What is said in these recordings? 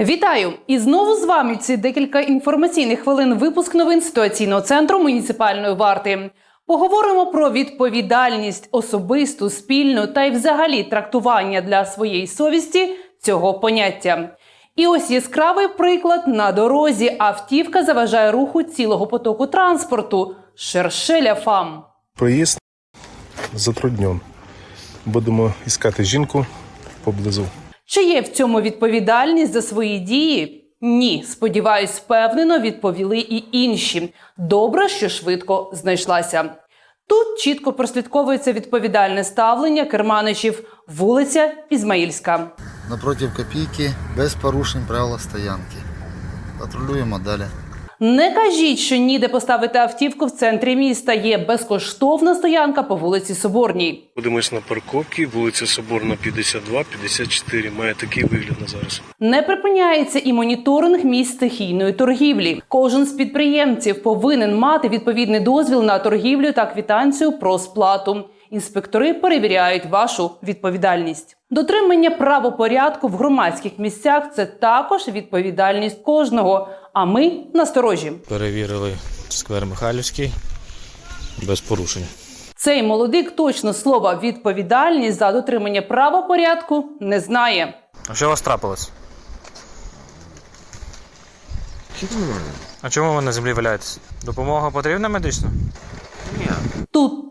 Вітаю! І знову з вами ці декілька інформаційних хвилин випуск новин ситуаційного центру муніципальної варти. Поговоримо про відповідальність особисту, спільну та й взагалі трактування для своєї совісті цього поняття. І ось яскравий приклад на дорозі. Автівка заважає руху цілого потоку транспорту. Шершеля фам. Проїзд затруднен. Будемо іскати жінку поблизу. Чи є в цьому відповідальність за свої дії? Ні, сподіваюсь, впевнено відповіли і інші. Добре, що швидко знайшлася. Тут чітко прослідковується відповідальне ставлення керманичів вулиця Ізмаїльська. напротив копійки, без порушень правила стоянки. Патрулюємо далі. Не кажіть, що ніде поставити автівку в центрі міста. Є безкоштовна стоянка по вулиці Соборній. Будемось на парковці, вулиця Соборна 52, 54. Має такий вигляд на зараз. Не припиняється і моніторинг місць стихійної торгівлі. Кожен з підприємців повинен мати відповідний дозвіл на торгівлю та квітанцію про сплату. Інспектори перевіряють вашу відповідальність. Дотримання правопорядку в громадських місцях це також відповідальність кожного. А ми насторожі. Перевірили сквер Михайлівський без порушень. Цей молодик точно слова відповідальність за дотримання правопорядку не знає. А що у вас трапилось? А чому ви на землі валяєтесь? Допомога потрібна медична?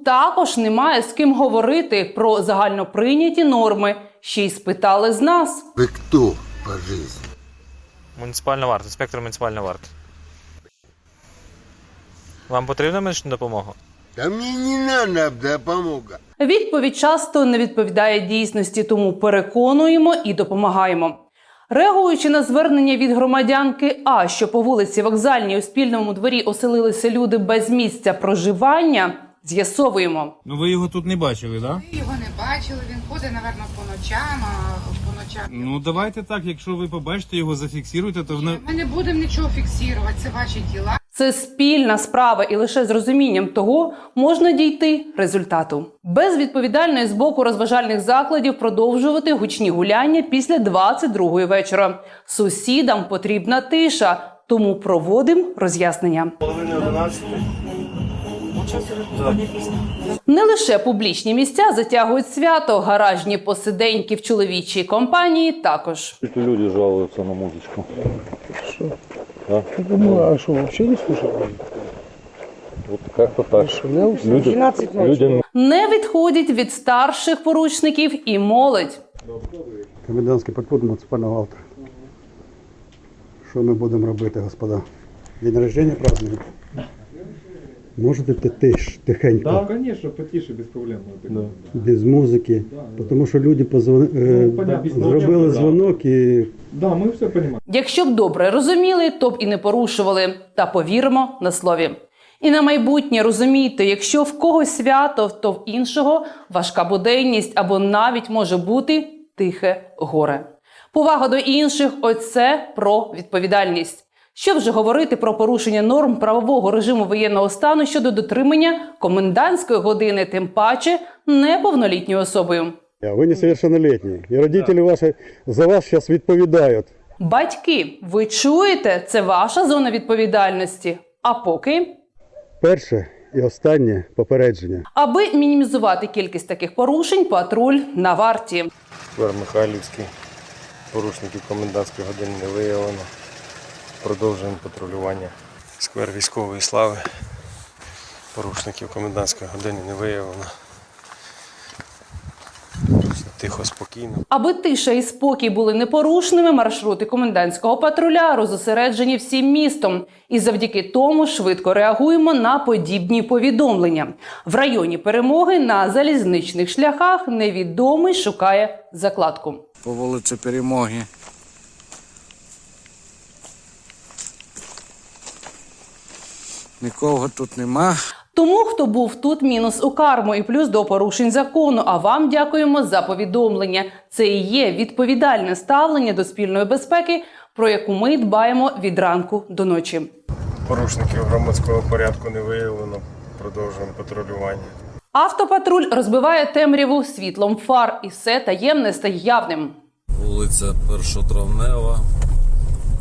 Також немає з ким говорити про загальноприйняті норми. Ще й спитали з нас. Ви хто по житті? Муніципальна варта, інспектор муніципальної варти. Вам потрібна медична допомога? Да мне не надо допомога. Відповідь часто не відповідає дійсності, тому переконуємо і допомагаємо. Реагуючи на звернення від громадянки А, що по вулиці Вокзальній у спільному дворі оселилися люди без місця проживання, з'ясовуємо. Ну ви його тут не бачили. Да? Ви його не бачили, він ходить, напевно, по ночам, а по ночам. Ну давайте так, якщо ви побачите його, зафіксируйте, то вона. Ми не будемо нічого фіксувати, це ваші діла. Це спільна справа, і лише з розумінням того можна дійти результату. Без відповідальної з боку розважальних закладів продовжувати гучні гуляння після 22-ї вечора. Сусідам потрібна тиша, тому проводимо роз'яснення. Не лише публічні місця затягують свято, гаражні посиденьки в чоловічій компанії також. Люди жалуются на музычку. Ну, а що, взагалі не слушали? Вот как-то так. Люди, людям Не відходять від старших поручників і молодь. Комендантський патруль муніципального автора. Що ми будемо робити, господа? День народження празднуємо? Можете ти тиш, тихенько, Так, звісно, потише, без проблем. без музики. Тому що люди позвони... е, понятно. зробили дзвонок і Да, ми все розуміємо. Якщо б добре розуміли, то б і не порушували. Та повіримо на слові. І на майбутнє розумійте, якщо в когось свято, то в іншого важка буденність або навіть може бути тихе горе. Повага до інших оце про відповідальність. Що вже говорити про порушення норм правового режиму воєнного стану щодо дотримання комендантської години, тим паче неповнолітньою особою. Ви несовершеннолетні. І родителі ваші за вас зараз відповідають. Батьки, ви чуєте, це ваша зона відповідальності. А поки Перше і останнє попередження. Аби мінімізувати кількість таких порушень, патруль на варті. Михайлівський. Порушників комендантської години не виявлено. Продовжуємо патрулювання. Сквер військової слави. Порушників комендантської години не виявлено. Тихо, спокійно. Аби тиша і спокій були непорушними, маршрути комендантського патруля розосереджені всім містом, і завдяки тому швидко реагуємо на подібні повідомлення. В районі перемоги на залізничних шляхах невідомий шукає закладку. По вулиці Перемоги. Нікого тут нема. Тому, хто був тут, мінус у карму і плюс до порушень закону. А вам дякуємо за повідомлення. Це і є відповідальне ставлення до спільної безпеки, про яку ми дбаємо від ранку до ночі. Порушників громадського порядку не виявлено. Продовжуємо патрулювання. Автопатруль розбиває темряву світлом фар, і все таємне стає явним. Вулиця Першотравнева,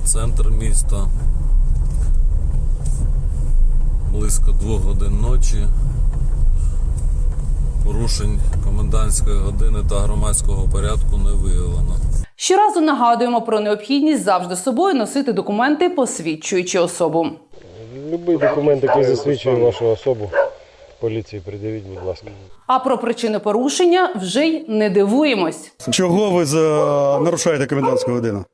центр міста Близько двох годин ночі. Порушень комендантської години та громадського порядку не виявлено. Щоразу нагадуємо про необхідність завжди з собою носити документи, посвідчуючи особу. Любий документ, який засвідчує вашу особу, поліції придивіть, будь ласка. А про причини порушення вже й не дивуємось. Чого ви за... нарушаєте комендантську годину?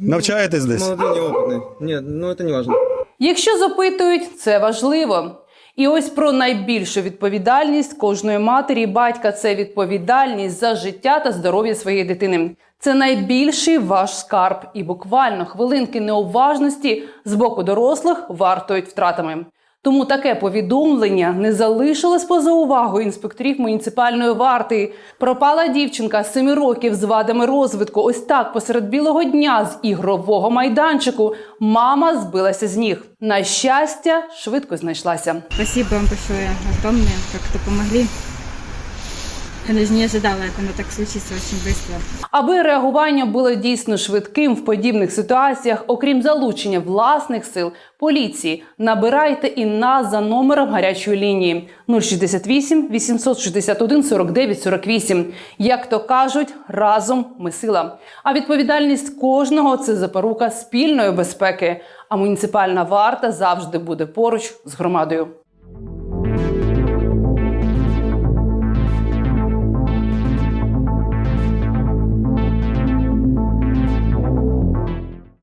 Навчаєтесь десь? Молодой, неопытный. Нет, ну это не важно. Якщо запитують, це важливо. І ось про найбільшу відповідальність кожної матері і батька це відповідальність за життя та здоров'я своєї дитини. Це найбільший ваш скарб, і буквально хвилинки неуважності з боку дорослих вартують втратами. Тому таке повідомлення не залишилось поза увагою інспекторів муніципальної варти. Пропала дівчинка 7 років з вадами розвитку. Ось так посеред білого дня з ігрового майданчику мама збилася з ніг. На щастя, швидко знайшлася. Спасибо вам большое, огромное, как-то помогли. Не ожидала, это оно так случится очень быстро. Аби реагування було дійсно швидким в подібних ситуаціях, окрім залучення власних сил поліції, набирайте і нас за номером гарячої лінії 068 861 49 48. Як то кажуть, разом ми сила. А відповідальність кожного це запорука спільної безпеки. А муніципальна варта завжди буде поруч з громадою.